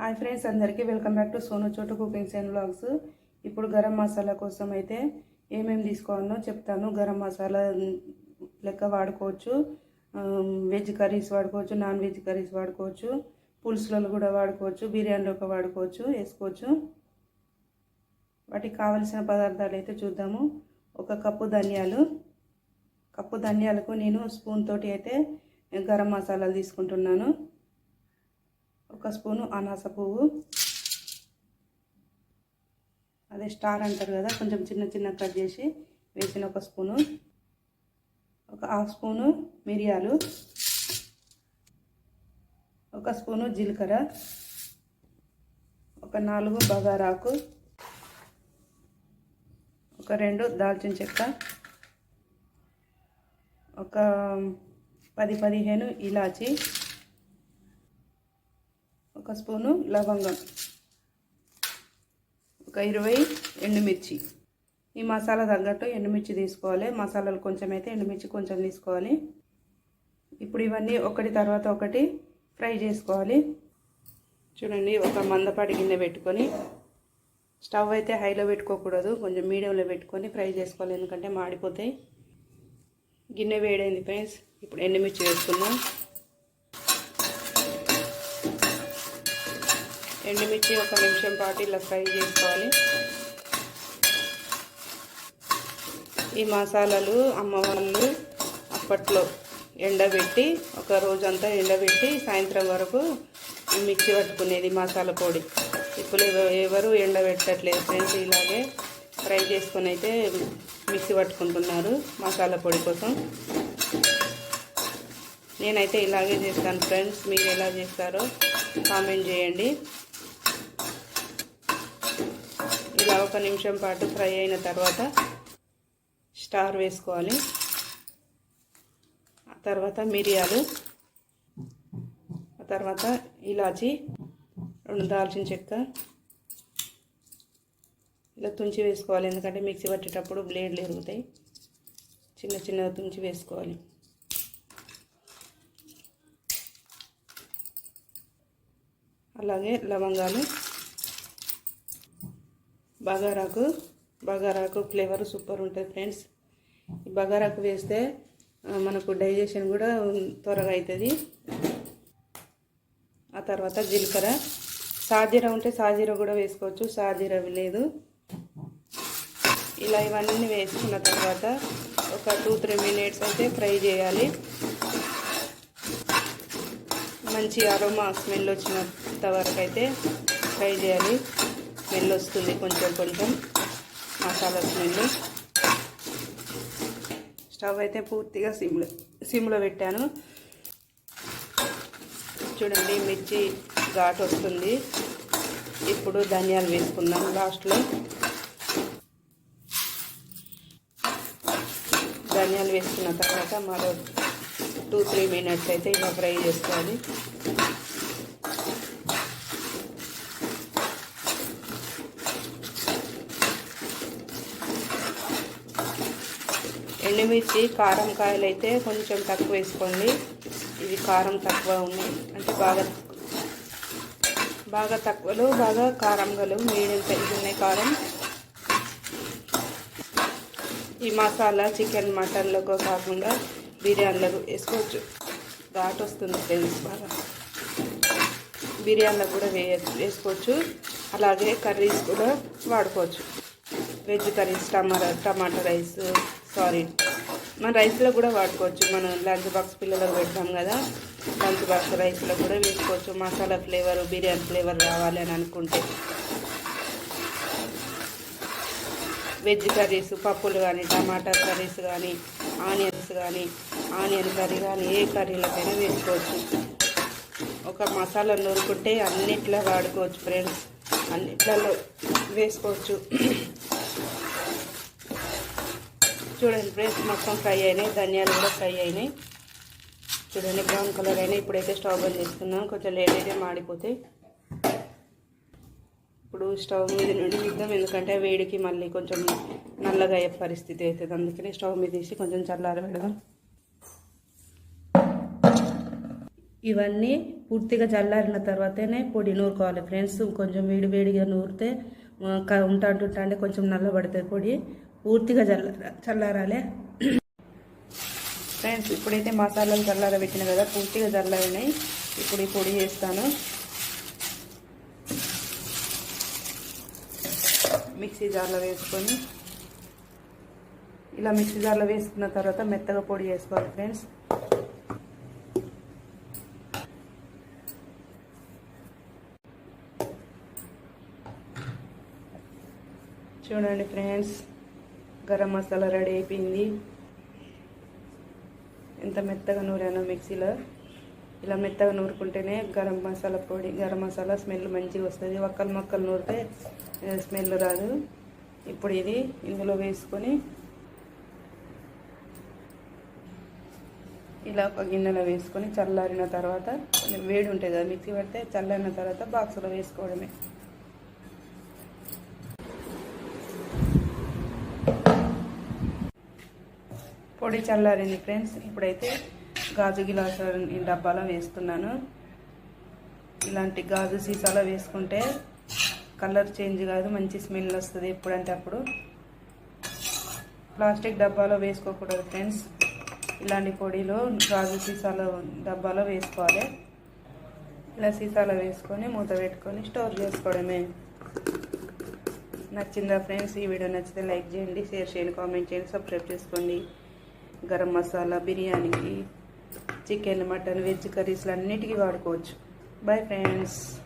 Hi friends అందరికీ welcome back to Sonu Chotu cookings and blogs ఇప్పుడు గరం మసాలా కోసం అయితే ఏమేమి తీసుకోవాలో చెప్తాను. గరం మసాలా లెక్క వాడుకోవచ్చు. వెజ్ కర్రీస్ వాడుకోవచ్చు నాన్ వెజ్ కర్రీస్ వాడుకోవచ్చు. పులుసులలో కూడా వాడుకోవచ్చు బిర్యానీలోకి వాడుకోవచ్చు వేసుకోవచ్చు. వాటికి కావలసిన పదార్థాలు అయితే చూద్దాము. ఒక కప్పు ధనియాలు. కప్పు ధనియాలకు నేను స్పూన్ తోటి అయితే గరం మసాలాలు తీసుకుంటున్నాను. ఒక స్పూను అనాస పువ్వు. అదే స్టార్ అంటారు కదా కొంచెం చిన్న చిన్న కట్ చేసి వేసిన ఒక స్పూను. ఒక హాఫ్ స్పూను మిరియాలు. ఒక స్పూను జీలకర్ర. ఒక నాలుగు బగారాకు. ఒక రెండు దాల్చిన చెక్క. ఒక పది పదిహేను ఇలాచి. ఒక స్పూను లవంగం. ఒక ఇరవై ఎండుమిర్చి. ఈ మసాలా తగ్గట్టు ఎండుమిర్చి తీసుకోవాలి. మసాలాలు కొంచెం అయితే ఎండుమిర్చి కొంచెం తీసుకోవాలి. ఇప్పుడు ఇవన్నీ ఒకటి తర్వాత ఒకటి ఫ్రై చేసుకోవాలి. చూడండి ఒక మందపాటి గిన్నె పెట్టుకొని స్టవ్ అయితే హైలో పెట్టుకోకూడదు. కొంచెం మీడియంలో పెట్టుకొని ఫ్రై చేసుకోవాలి. ఎందుకంటే మాడిపోతాయి. గిన్నె వేడైంది ఫ్రెండ్స్. ఇప్పుడు ఎండుమిర్చి వేసుకున్నాం ఎండుమిర్చి ఒక నిమిషం పాటు ఇలా ఫ్రై చేసుకోవాలి. ఈ మసాలాలు అమ్మ వాళ్ళు అప్పట్లో ఎండబెట్టి ఒక రోజంతా ఎండబెట్టి సాయంత్రం వరకు మిక్సీ పట్టుకునేది మసాలా పొడి. ఇప్పుడు ఎవరు ఎండబెట్టట్లేదు ఫ్రెండ్స్ ఇలాగే ఫ్రై చేసుకొని అయితే మిక్సీ పట్టుకుంటున్నారు మసాలా పొడి కోసం. నేనైతే ఇలాగే చేస్తాను ఫ్రెండ్స్ మీరు ఎలా చేస్తారో కామెంట్ చేయండి ఇలా ఒక నిమిషం పాటు ఫ్రై అయిన తర్వాత స్టార్ వేసుకోవాలి. ఆ తర్వాత మిరియాలు ఆ తర్వాత ఇలాచి రెండు దాల్చిన చెక్క. ఇలా తుంచి వేసుకోవాలి ఎందుకంటే మిక్సీ పట్టేటప్పుడు బ్లేడ్లు ఎరుగుతాయి. చిన్న చిన్నగా తుంచి వేసుకోవాలి. అలాగే లవంగాలు బగారాకు బగారాకు ఫ్లేవర్ సూపర్ ఉంటుంది ఫ్రెండ్స్. ఈ బగారాకు వేస్తే మనకు డైజెషన్ కూడా త్వరగా అవుతుంది ఆ తర్వాత జీలకర్ర. సాజీర ఉంటే సాజీర కూడా వేసుకోవచ్చు సాజీర లేదు. ఇలా ఇవన్నీ వేసుకున్న తర్వాత ఒక టూ త్రీ మినిట్స్ అయితే ఫ్రై చేయాలి. మంచి అరోమా స్మెల్ వచ్చినంత వరకు అయితే ఫ్రై చేయాలి. స్మెల్ వస్తుంది కొంచెం కొంచెం మసాలా స్మెల్. స్టవ్ అయితే పూర్తిగా సిమ్లో సిమ్లో పెట్టాను. చూడండి మిర్చి ఘాట్ వస్తుంది. ఇప్పుడు ధనియాలు వేసుకుందాం లాస్ట్లో. ధనియాలు వేసుకున్న తర్వాత మరో టూ త్రీ మినిట్స్ అయితే ఇలా ఫ్రై చేసుకోవాలి. ఎండుమిర్చి కారం కాయలు అయితే కొంచెం తక్కువ వేసుకోండి. ఇది కారం తక్కువ ఉంది అంటే బాగా బాగా తక్కువలో బాగా కారం గలు మీడియం సైజు ఉన్నాయి కారం. ఈ మసాలా చికెన్ మటన్లకు కాకుండా బిర్యానీలకు వేసుకోవచ్చు. ఘాట్ వస్తుంది ఫ్రెండ్స్ బాగా. బిర్యానీలకు కూడా వే వేసుకోవచ్చు. అలాగే కర్రీస్ కూడా వాడుకోవచ్చు. Veg curries tomato tomato rice sorry. మన రైస్లో కూడా వాడుకోవచ్చు. మనం లంచ్ బాక్స్ పిల్లలకు పెడతాం కదా. లంచ్ బాక్స్ రైస్లో కూడా వేసుకోవచ్చు. మసాలా ఫ్లేవర్ బిర్యానీ ఫ్లేవర్ రావాలి అని అనుకుంటే. వెజ్ కర్రీస్ పప్పులు కానీ టమాటా కర్రీస్ కానీ ఆనియన్స్ కానీ ఆనియన్ కర్రీ కానీ ఏ కర్రీలకైనా వేసుకోవచ్చు. ఒక మసాలా నూరుకుంటే అన్నిట్లో వాడుకోవచ్చు ఫ్రెండ్స్. అన్నిట్లలో వేసుకోవచ్చు. చూడండి ఫ్రెండ్స్ మొత్తం ఫ్రై అయినాయి. ధనియాలు కూడా ఫ్రై అయినాయి. చూడండి బ్రౌన్ కలర్ అయినాయి. ఇప్పుడైతే స్టవ్ బంద్ చేసుకున్నాం కొంచెం లేట్ అయితే మాడిపోతాయి. ఇప్పుడు స్టవ్ మీద నుండి ఇద్దాం ఎందుకంటే వేడికి మళ్ళీ కొంచెం నల్లగా అయ్యే పరిస్థితి అవుతుంది. అందుకని స్టవ్ మీద తీసి కొంచెం చల్లార పెడదాం. ఇవన్నీ పూర్తిగా చల్లారిన తర్వాతనే పొడి నూరుకోవాలి ఫ్రెండ్స్. కొంచెం వేడి వేడిగా నూరితే ఉంటా ఉంటుంటా అంటే కొంచెం నల్లబడుతుంది పొడి. పూర్తిగా చల్ల చల్లారాలే. ఫ్రెండ్స్ ఇప్పుడైతే మసాలాలు చల్లారబెట్టిన కదా పూర్తిగా చల్లారినాయి. ఇప్పుడు ఈ పొడి చేస్తాను. మిక్సీ జార్లో వేసుకొని ఇలా మిక్సీ జార్లో వేసుకున్న తర్వాత మెత్తగా పొడి చేసుకోవాలి ఫ్రెండ్స్. చూడండి ఫ్రెండ్స్. గరం మసాలా రెడీ అయిపోయింది. ఎంత మెత్తగా నూరానో మిక్సీలో. ఇలా మెత్తగా నూరుకుంటేనే గరం మసాలా పొడి గరం మసాలా స్మెల్ మంచిగా వస్తుంది. ఒక్కలు మొక్కలు నూరితే స్మెల్ రాదు. ఇప్పుడు ఇది ఇందులో వేసుకొని ఇలా ఒక గిన్నెలో వేసుకొని చల్లారిన తర్వాత వేడి ఉంటుంది కదా మిక్సీ పడితే చల్లారిన తర్వాత బాక్స్లో వేసుకోవడమే. పొడి చల్లారింది ఫ్రెండ్స్. ఇప్పుడైతే గాజు గిలాసు డబ్బాలో వేస్తున్నాను. ఇలాంటి గాజు సీసాలో వేసుకుంటే కలర్ చేంజ్ కాదు మంచి స్మెల్ వస్తుంది ఎప్పుడంటే అప్పుడు. ప్లాస్టిక్ డబ్బాలో వేసుకోకూడదు ఫ్రెండ్స్. ఇలాంటి పొడిలో గాజు సీసాలో డబ్బాలో వేసుకోవాలి. ఇలా సీసాలో వేసుకొని మూత పెట్టుకొని స్టోర్ చేసుకోవడమే. నచ్చిందా ఫ్రెండ్స్ ఈ వీడియో నచ్చితే లైక్ చేయండి షేర్ చేయండి కామెంట్ చేయండి సబ్స్క్రైబ్ చేసుకోండి. గరం మసాలా బిర్యానీకి చికెన్ మటన్ వెజ్ కర్రీస్లు అన్నిటికీ వాడుకోవచ్చు. Bye friends.